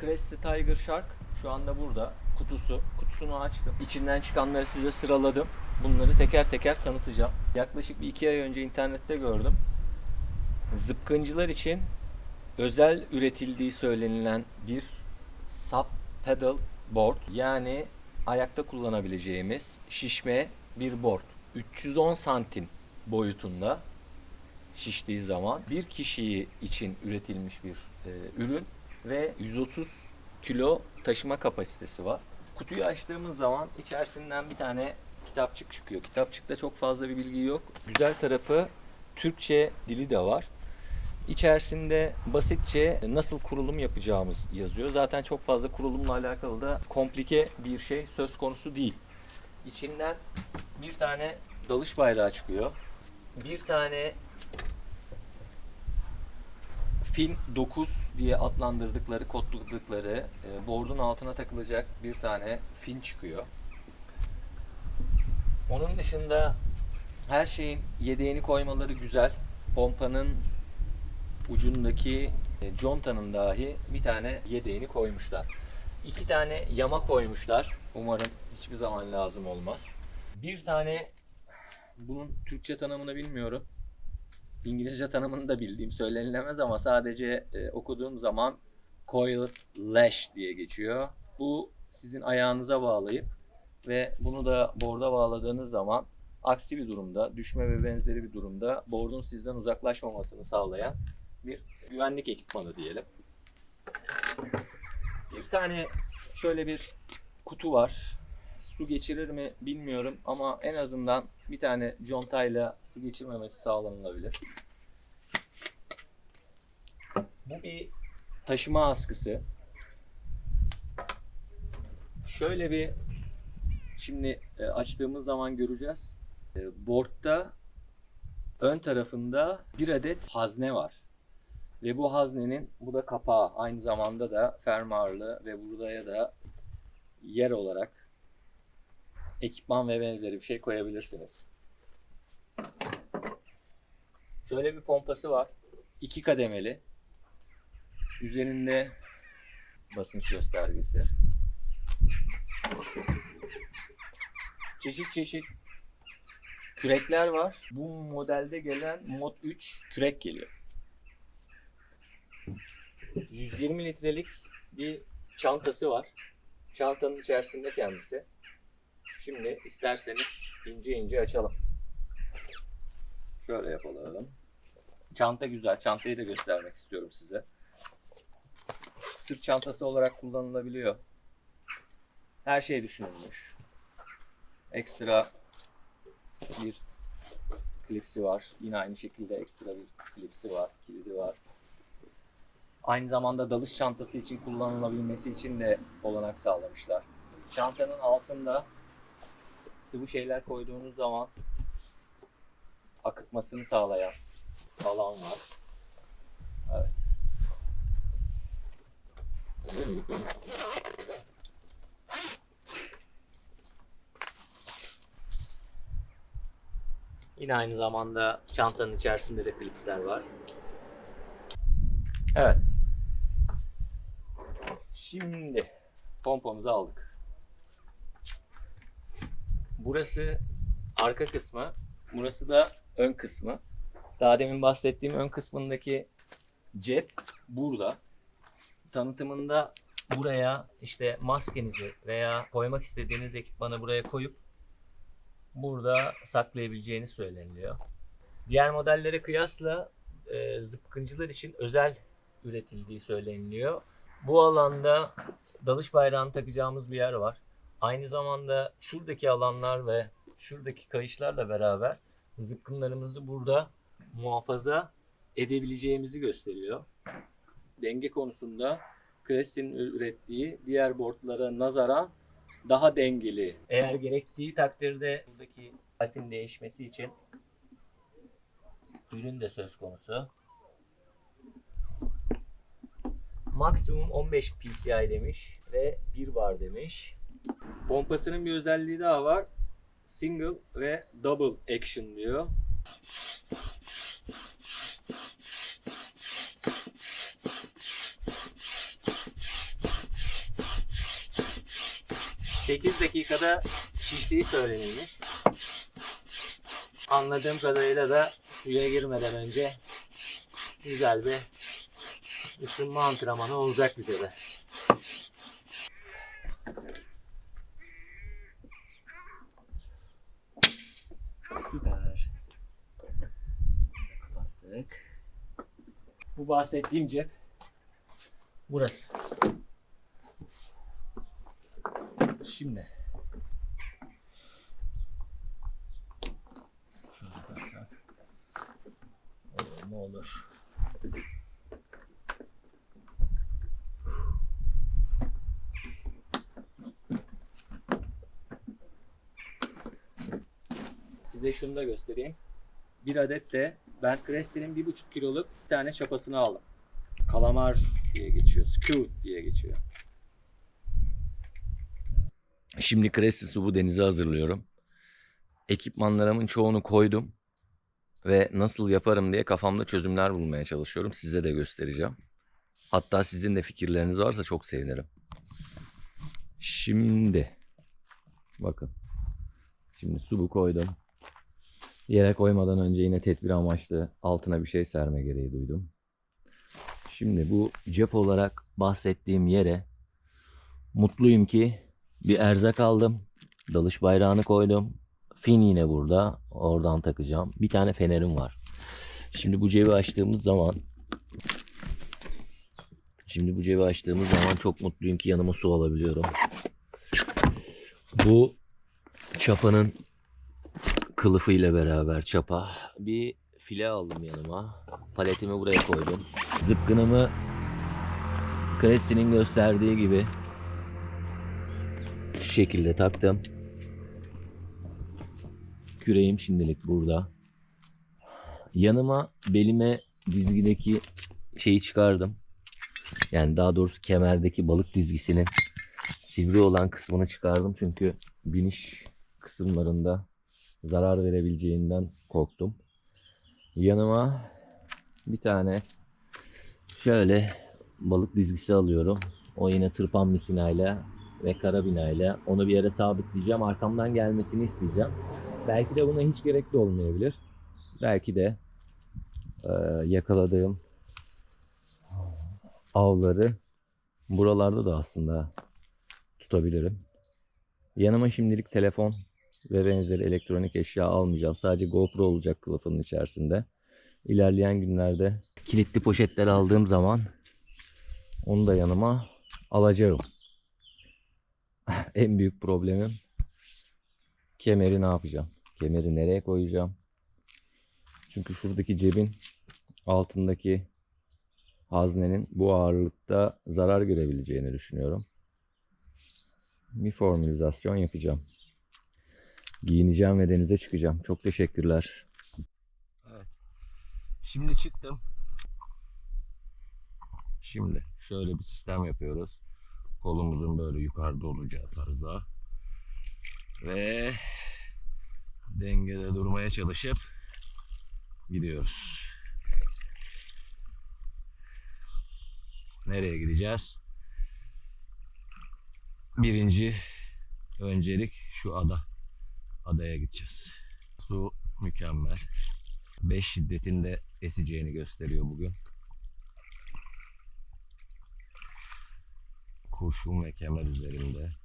Crested Tiger Shark şu anda burada. Kutusu. Kutusunu açtım. İçinden çıkanları size sıraladım. Bunları teker teker tanıtacağım. Yaklaşık bir iki ay önce internette gördüm. Zıpkıncılar için özel üretildiği söylenilen bir sub pedal board yani ayakta kullanabileceğimiz şişme bir board. 310 santim boyutunda şiştiği zaman bir kişiyi için üretilmiş bir e, ürün ve 130 kilo taşıma kapasitesi var. Kutuyu açtığımız zaman içerisinden bir tane kitapçık çıkıyor. Kitapçıkta çok fazla bir bilgi yok. Güzel tarafı Türkçe dili de var. İçerisinde basitçe nasıl kurulum yapacağımız yazıyor. Zaten çok fazla kurulumla alakalı da komplike bir şey söz konusu değil. İçinden bir tane dalış bayrağı çıkıyor. Bir tane Fin 9 diye adlandırdıkları, kodladıkları e, board'un altına takılacak bir tane fin çıkıyor. Onun dışında her şeyin yedeğini koymaları güzel. Pompanın ucundaki e, contanın dahi bir tane yedeğini koymuşlar. İki tane yama koymuşlar. Umarım hiçbir zaman lazım olmaz. Bir tane bunun Türkçe tanımını bilmiyorum. İngilizce tanımını da bildiğim söylenilemez ama sadece e, okuduğum zaman coiled lash diye geçiyor. Bu sizin ayağınıza bağlayıp ve bunu da board'a bağladığınız zaman aksi bir durumda, düşme ve benzeri bir durumda board'un sizden uzaklaşmamasını sağlayan bir güvenlik ekipmanı diyelim. Bir tane şöyle bir kutu var. Su geçirir mi bilmiyorum ama en azından bir tane contayla su geçirmemesi sağlanılabilir. Bu bir taşıma askısı. Şöyle bir şimdi e, açtığımız zaman göreceğiz. E, Board'da ön tarafında bir adet hazne var. Ve bu haznenin bu da kapağı aynı zamanda da fermuarlı ve buraya da yer olarak ekipman ve benzeri bir şey koyabilirsiniz. Şöyle bir pompası var. İki kademeli. Üzerinde basınç göstergesi. Çeşit çeşit kürekler var. Bu modelde gelen Mod 3 kürek geliyor. 120 litrelik bir çantası var. Çantanın içerisinde kendisi. Şimdi isterseniz ince ince açalım. Şöyle yapalım. Çanta güzel. Çantayı da göstermek istiyorum size. Sırt çantası olarak kullanılabiliyor. Her şey düşünülmüş. Ekstra bir klipsi var. Yine aynı şekilde ekstra bir klipsi var. Kilidi var. Aynı zamanda dalış çantası için kullanılabilmesi için de olanak sağlamışlar. Çantanın altında sıvı şeyler koyduğunuz zaman akıtmasını sağlayan alan var. Evet. Yine aynı zamanda çantanın içerisinde de klipsler var. Evet. Şimdi pompamızı aldık. Burası arka kısmı. Burası da ön kısmı. Daha demin bahsettiğim ön kısmındaki cep burada. Tanıtımında buraya işte maskenizi veya koymak istediğiniz ekipmanı buraya koyup burada saklayabileceğiniz söyleniliyor. Diğer modellere kıyasla e, zıpkıncılar için özel üretildiği söyleniliyor. Bu alanda dalış bayrağını takacağımız bir yer var. Aynı zamanda şuradaki alanlar ve şuradaki kayışlarla beraber zıpkınlarımızı burada muhafaza edebileceğimizi gösteriyor. Denge konusunda Cressy'nin ürettiği diğer boardlara nazaran daha dengeli. Eğer gerektiği takdirde buradaki harfin değişmesi için ürün de söz konusu. Maksimum 15 PCI demiş ve 1 bar demiş. Pompasının bir özelliği daha var. Single ve double action diyor. Sekiz dakikada şiştiği söylenilmiş. Anladığım kadarıyla da suya girmeden önce güzel bir ısınma antrenmanı olacak bize de. Kapattık. Bu bahsettiğim cep burası. Şimdi şöyle yaparsak olur mu olur. Size şunu da göstereyim. Bir adet de ben Cressy'nin bir buçuk kiloluk bir tane çapasını aldım. Kalamar diye geçiyor. Scoot diye geçiyor. Şimdi Cressy Subu denize hazırlıyorum. Ekipmanlarımın çoğunu koydum. Ve nasıl yaparım diye kafamda çözümler bulmaya çalışıyorum. Size de göstereceğim. Hatta sizin de fikirleriniz varsa çok sevinirim. Şimdi bakın. Şimdi subu koydum. Yere koymadan önce yine tedbir amaçlı altına bir şey serme gereği duydum. Şimdi bu cep olarak bahsettiğim yere mutluyum ki bir erzak aldım. Dalış bayrağını koydum. Fin yine burada. Oradan takacağım. Bir tane fenerim var. Şimdi bu cebi açtığımız zaman Şimdi bu cebi açtığımız zaman çok mutluyum ki yanıma su alabiliyorum. Bu çapanın kılıfı ile beraber çapa. Bir file aldım yanıma. Paletimi buraya koydum. Zıpkınımı Cressy'nin gösterdiği gibi şu şekilde taktım. Küreğim şimdilik burada. Yanıma belime dizgideki şeyi çıkardım. Yani daha doğrusu kemerdeki balık dizgisinin sivri olan kısmını çıkardım. Çünkü biniş kısımlarında zarar verebileceğinden korktum. Yanıma bir tane şöyle balık dizgisi alıyorum. O yine tırpan misinayla ve karabinayla onu bir yere sabitleyeceğim. Arkamdan gelmesini isteyeceğim. Belki de buna hiç gerek de olmayabilir. Belki de e, yakaladığım avları buralarda da aslında tutabilirim. Yanıma şimdilik telefon ve benzeri elektronik eşya almayacağım. Sadece GoPro olacak kılıfının içerisinde. İlerleyen günlerde kilitli poşetler aldığım zaman onu da yanıma alacağım. en büyük problemim kemeri ne yapacağım? Kemeri nereye koyacağım? Çünkü şuradaki cebin altındaki haznenin bu ağırlıkta zarar görebileceğini düşünüyorum. Bir formülizasyon yapacağım. Giyineceğim ve denize çıkacağım. Çok teşekkürler. Şimdi çıktım. Şimdi şöyle bir sistem yapıyoruz. Kolumuzun böyle yukarıda olacağı tarzda. Ve dengede durmaya çalışıp gidiyoruz. Nereye gideceğiz? Birinci öncelik şu ada. Adaya gideceğiz. Su mükemmel. 5 şiddetinde eseceğini gösteriyor bugün. Kurşun ve kemer üzerinde.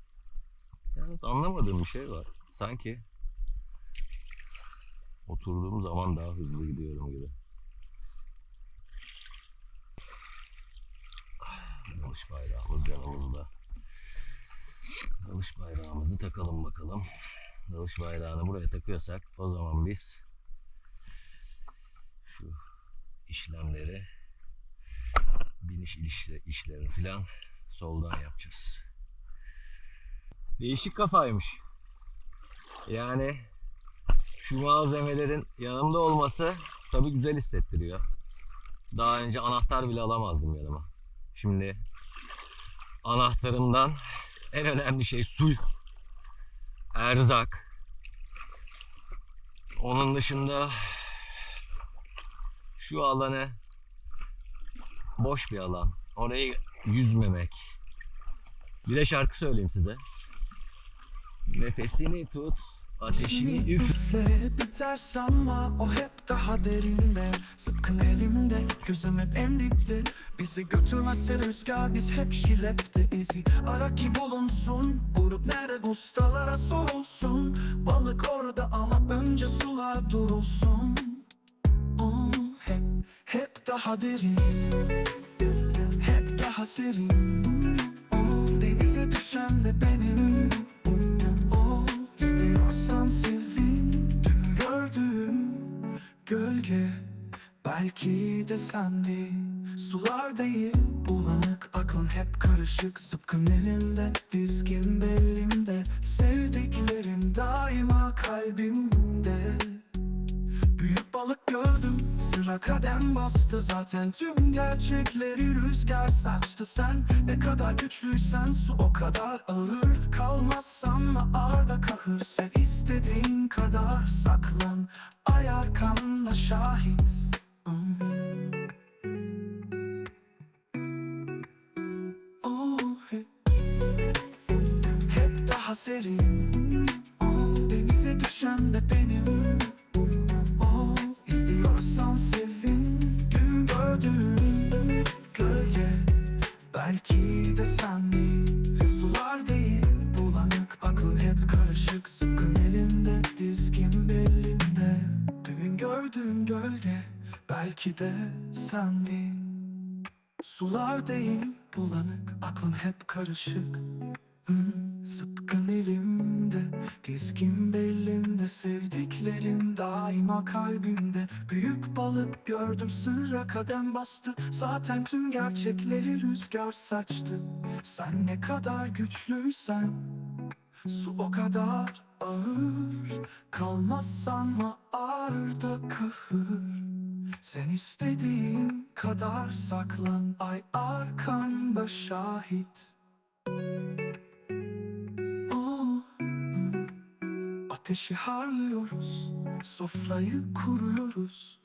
Yalnız anlamadığım bir şey var. Sanki oturduğum zaman daha hızlı gidiyorum gibi. Dalış bayrağımız yanımızda. Dalış bayrağımızı takalım bakalım. Dalış bayrağını buraya takıyorsak o zaman biz şu işlemleri biniş ilişle, işlerini filan soldan yapacağız. Değişik kafaymış. Yani şu malzemelerin yanımda olması tabii güzel hissettiriyor. Daha önce anahtar bile alamazdım yanıma. Şimdi anahtarımdan en önemli şey su, erzak. Onun dışında şu alanı boş bir alan. Orayı yüzmemek. Bir de şarkı söyleyeyim size. Nefesini tut, ateşini üf. Üfle biter sanma o hep daha derinde. Sıtkın elimde gözüm hep en dipte. Bizi götürmezse rüzgar biz hep jilepte. İzi Ara ki bulunsun Vurup nerede ustalara sorulsun. Balık orada ama önce sular durulsun. Oh, hep, hep daha derin. Hep daha serin. Oh, Denize düşen de benim Belki de sendi Sular değil bulanık Aklın hep karışık. Sıpkın elimde Dizgin belimde. Sevdiklerim daima kalbimde. Büyük balık gördüm Sıra kadem bastı. Zaten Tüm gerçekleri rüzgar saçtı. Sen ne kadar güçlüysen Su o kadar ağır. Kalmazsan arda kahır Sen istediğin kadar saklan. Ay arkamda şahit istiyorsan sevin Dün gördüğüm gölge Belki de sendin Sular değil bulanık Aklın hep karışık. Sıkın elimde Dizgin Dün gördüğüm gölge Belki de sendin Sular değil bulanık Aklın hep karışık Hmm, Sıpkın elimde Dizgin belimde Sevdiklerim daima kalbimde. Büyük balık gördüm Sırra kadem bastı. Zaten tüm gerçekleri rüzgar saçtı. Sen ne kadar güçlüysen Su o kadar ağır. Kalmaz sanma arda kahır? Sen istediğin kadar saklan Ay arkanda şahit Ateşi harlıyoruz Sofrayı kuruyoruz.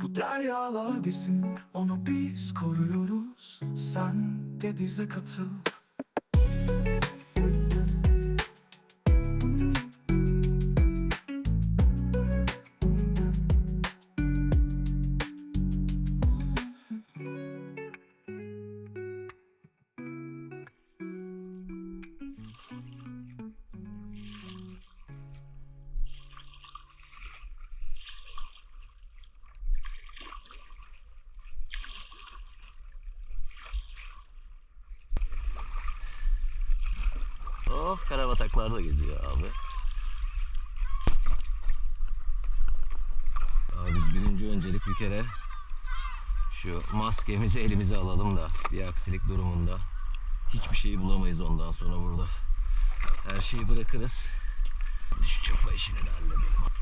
Bu deryalar bizim Onu biz koruyoruz. Sen de bize katıl Oh karabataklar da geziyor abi. Abi biz birinci öncelik bir kere şu maskemizi elimize alalım da bir aksilik durumunda hiçbir şeyi bulamayız ondan sonra burada. Her şeyi bırakırız. Şu çapa işini de halledelim.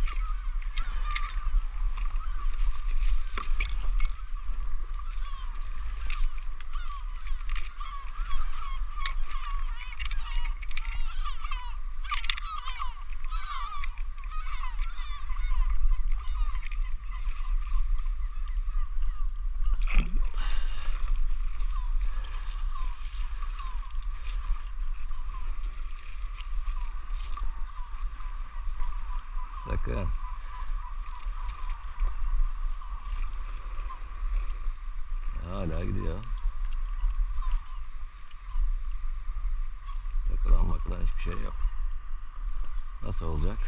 Sakın. Hala gidiyor. Yakılan makılan hiçbir şey yok. Nasıl olacak?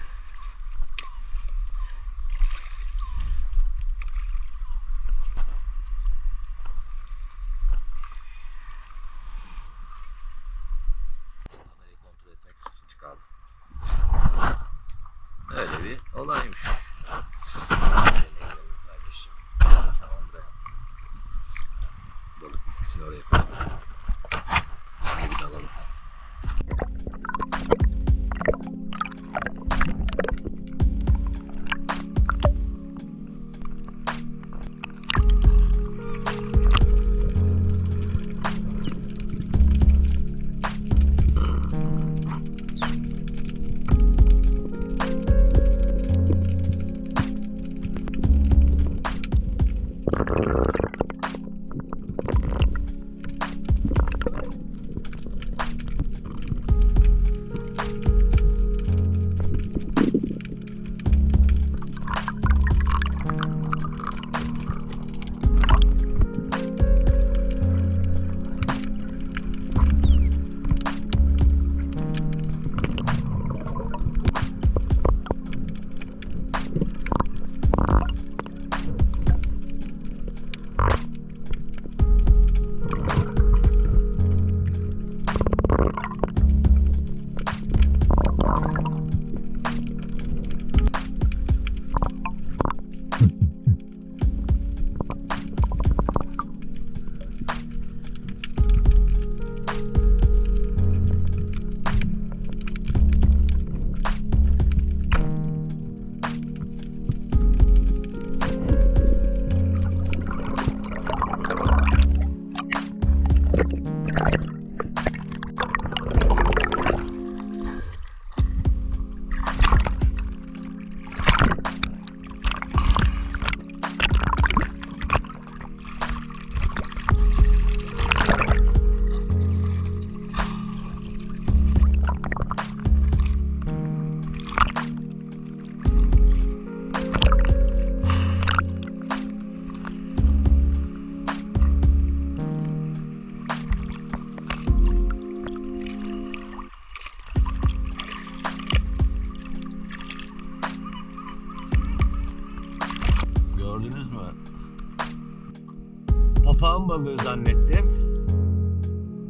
Balığı zannettim.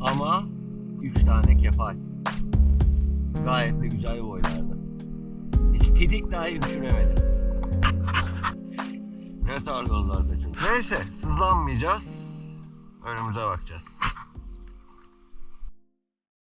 Ama 3 tane kefal. Gayet de güzel boylardı. Hiç tedik dahi düşünemedim. ne tarlalarda çok. Neyse sızlanmayacağız. Önümüze bakacağız.